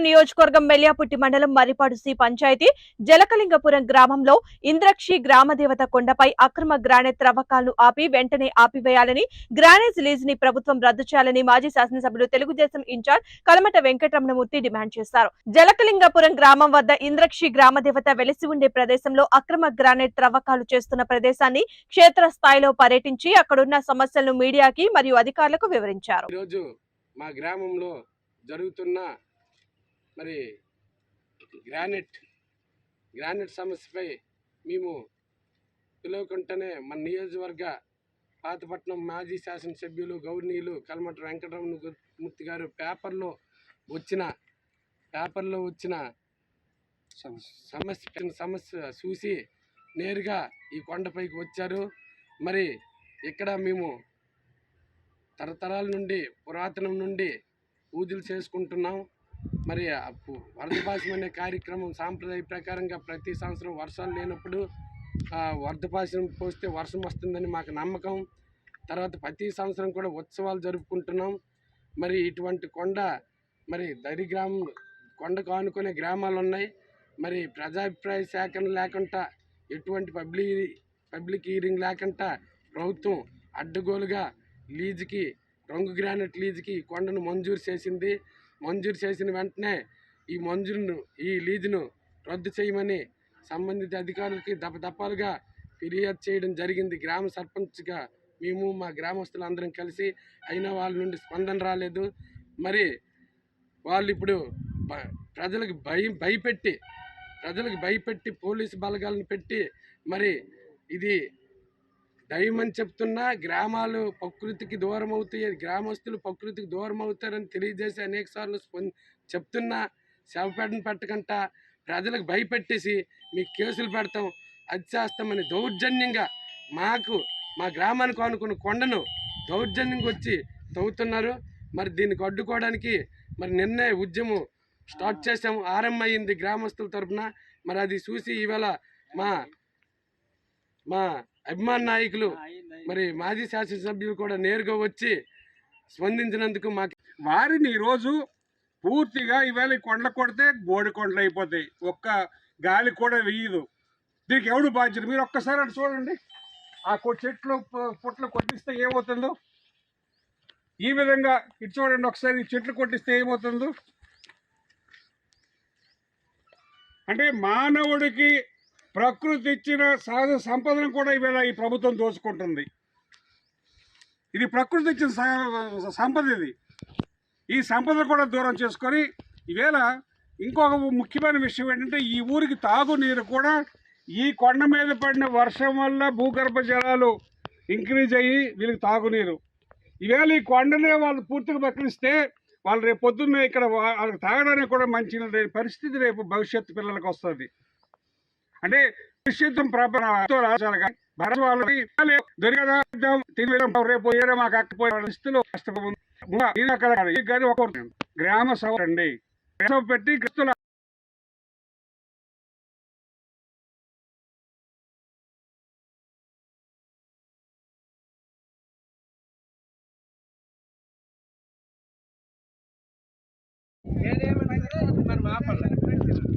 విజయనగరం నియోజకవర్గం మెల్యాపుట్టి మండలం మరిపాడు సి పంచాయతీ జలకలింగపురం గ్రామంలో ఇంద్రక్షి గ్రామదేవత కొండపై అక్రమ గ్రానైట్ త్రవ్వకాలను ఆపి వెంటనే ఆపివేయాలని గ్రానైజ్ లీజ్ని ప్రభుత్వం రద్దు చేయాలని మాజీ శాసనసభ్యులు తెలుగుదేశం ఇన్ఛార్జ్ కలమట వెంకటరమణమూర్తి డిమాండ్ చేశారు. జలకలింగపురం గ్రామం వద్ద ఇంద్రక్షి గ్రామదేవత వెలిసి ఉండే ప్రదేశంలో అక్రమ గ్రానైట్ త్రవ్వకాలు చేస్తున్న ప్రదేశాన్ని క్షేత్రస్థాయిలో పర్యటించి అక్కడున్న సమస్యలను మీడియాకి మరియు అధికారులకు వివరించారు. మా గ్రామంలో జరుగుతున్న మరి గ్రానైట్ గ్రానైట్ సమస్యపై మేము పిలువకుంటేనే మన నియోజకవర్గ పాతపట్నం మాజీ శాసనసభ్యులు గౌరవనీయులు కల్మట వెంకటరమణ మూర్తి గారు పేపర్లో వచ్చిన పేపర్లో వచ్చిన సమస్య సమస్య చూసి నేరుగా ఈ కొండపైకి వచ్చారు. మరి ఇక్కడ మేము తరతరాల నుండి పురాతనం నుండి పూజలు చేసుకుంటున్నాం. మరి వరద పు- అనే కార్యక్రమం సాంప్రదాయ ప్రకారంగా ప్రతి సంవత్సరం వర్షాలు లేనప్పుడు వరద వరదపాశం పోస్తే వర్షం వస్తుందని మాకు నమ్మకం. తర్వాత ప్రతి సంవత్సరం కూడా ఉత్సవాలు జరుపుకుంటున్నాం. మరి ఇటువంటి కొండ మరి దరి గ్రామం కొండకు ఆనుకునే గ్రామాలు ఉన్నాయి. మరి ప్రజాభిప్రాయ సేకరణ లేకుండా ఎటువంటి పబ్లిక్ పబ్లిక్ హీరింగ్ లేకుండా ప్రభుత్వం అడ్డగోలుగా లీజుకి రంగు గ్రానైట్ లీజుకి కొండను మంజూరు చేసింది. మంజూరు చేసిన వెంటనే ఈ మంజూరును ఈ లీజును రద్దు చేయమని సంబంధిత అధికారులకి దపదపాలుగా ఫిర్యాదు చేయడం జరిగింది. గ్రామ సర్పంచ్గా మేము మా గ్రామస్తులందరం కలిసి అయినా వాళ్ళ నుండి స్పందన రాలేదు. మరి వాళ్ళు ఇప్పుడు ప్రజలకు భయం భయపెట్టి ప్రజలకు భయపెట్టి పోలీసు బలగాలను పెట్టి మరి ఇది దయమని చెప్తున్నా గ్రామాలు ప్రకృతికి దూరం అవుతాయి గ్రామస్తులు ప్రకృతికి దూరం అవుతారని తెలియజేసి అనేక సార్లు చెప్తున్నా శవపేటను పెట్టకుండా ప్రజలకు భయపెట్టేసి మీకు కేసులు పెడతాం అది చేస్తామని దౌర్జన్యంగా మాకు మా గ్రామానికి అనుకున్న కొండను దౌర్జన్యంగా వచ్చి తవ్వుతున్నారు. మరి దీనికి అడ్డుకోవడానికి మరి నిన్నే ఉద్యమం స్టార్ట్ చేసాము ఆరంభమైంది అయింది గ్రామస్తుల తరఫున మరి అది చూసి ఈవేళ మా మా అభిమాన నాయకులు. మరి మాజీ శాసనసభ్యులు కూడా నేరుగా వచ్చి స్పందించినందుకు మాకు వారిని ఈరోజు పూర్తిగా ఈవేళ ఈ కొండలు కొడితే బోడి కొండలు అయిపోతాయి. ఒక్క గాలి కూడా వేయదు. దీనికి ఎవడు బాధ్యత మీరు ఒక్కసారి అటు చూడండి. ఆ కొ- చెట్లు పుట్లు కొట్టిస్తే ఏమవుతుందో? ఈ విధంగా ఇటు చూడండి ఒకసారి చెట్లు కొట్టిస్తే ఏమవుతుందో? అంటే మానవుడికి ప్రకృతి ఇచ్చిన సహజ సంపదను కూడా ఈవేళ ఈ ప్రభుత్వం దోచుకుంటుంది. ఇది ప్రకృతి ఇచ్చిన సంపద ఇది. ఈ సంపదను కూడా దూరం చేసుకొని ఈవేళ ఇంకొక ముఖ్యమైన విషయం ఏంటంటే ఈ ఊరికి తాగునీరు కూడా ఈ కొండ మీద పడిన వర్షం వల్ల భూగర్భ జలాలు ఇంక్రీజ్ అయ్యి వీళ్ళకి తాగునీరు. ఈవేళ ఈ కొండనే వాళ్ళు పూర్తిగా బక్కిస్తే వాళ్ళు రేపు పొద్దున్న ఇక్కడ వాళ్ళకి తాగడానికి కూడా మంచి పరిస్థితి రేపు భవిష్యత్తు పిల్లలకు వస్తుంది. అంటే భవిష్యత్తు భారత వాళ్ళకి దొరికదా తిని రేపు ఏరే మాకు అక్కపోయే పరిస్థితులు కష్టపడి ఇది అక్కడ ఒక గ్రామ సభ అండి. గ్రామ పెట్టి క్రిస్తుల ఏదేమైనా మనం ఆపాలి